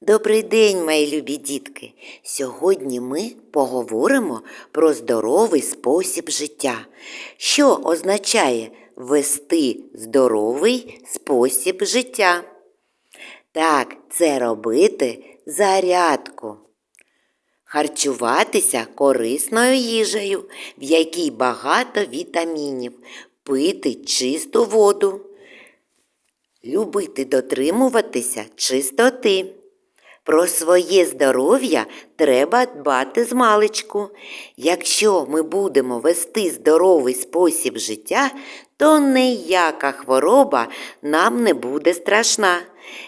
Добрий день, мої любі дітки! Сьогодні ми поговоримо про здоровий спосіб життя. Що означає вести здоровий спосіб життя? Так, це робити зарядку. Харчуватися корисною їжею, в якій багато вітамінів, пити чисту воду, любити дотримуватися чистоти. Про своє здоров'я треба дбати з маличку. Якщо ми будемо вести здоровий спосіб життя, то ніяка хвороба нам не буде страшна.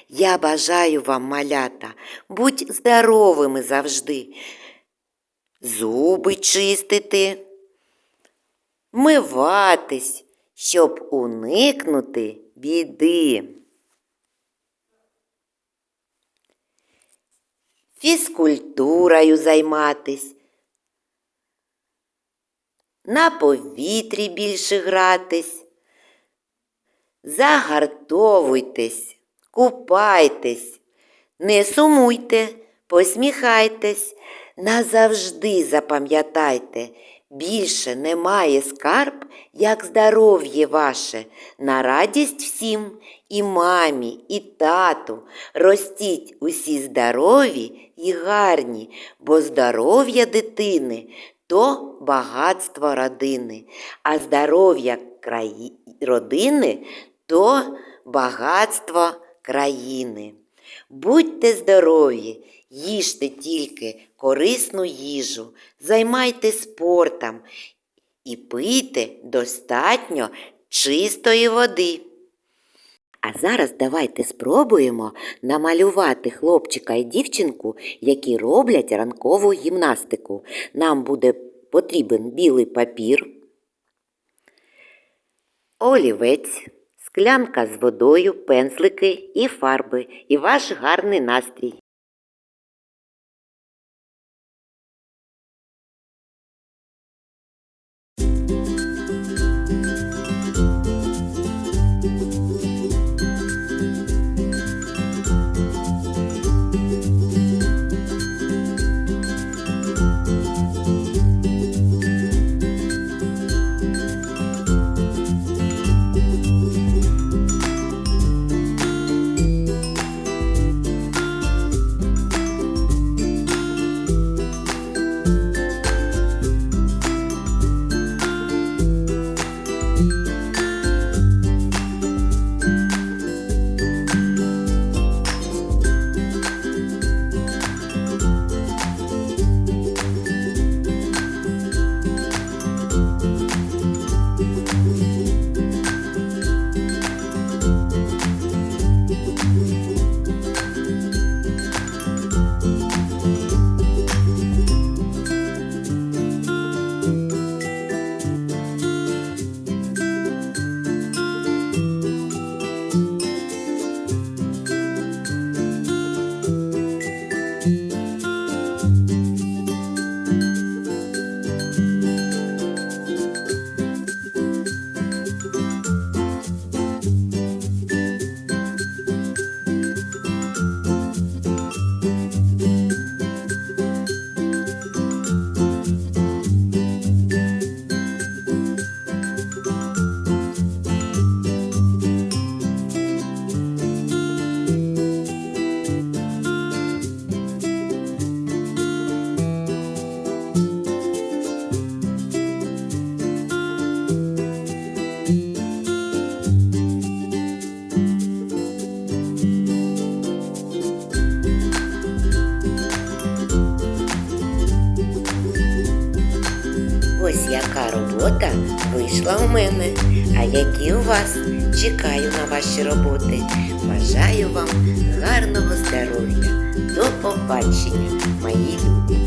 Я бажаю вам, малята, будь здоровими завжди, зуби чистити, вмиватись, щоб уникнути біди. Фізкультурою займатись, на повітрі більше гратись, загартовуйтесь, купайтесь, не сумуйте, посміхайтесь, назавжди запам'ятайте, більше немає скарб, як здоров'є ваше, на радість всім і мамі, і тату. Ростіть усі здорові і гарні, бо здоров'я дитини то багатство родини, а здоров'я краї... родини то багатство країни. Будьте здорові, їжте тільки корисну їжу, займайте спортом і пийте достатньо чистої води. А зараз давайте спробуємо намалювати хлопчика і дівчинку, які роблять ранкову гімнастику. Нам буде потрібен білий папір, олівець, склянка з водою, пензлики і фарби, і ваш гарний настрій. Яка робота вийшла у мене. А які у вас? Чекаю на ваші роботи. Бажаю вам гарного здоров'я. До побачення, мої любі!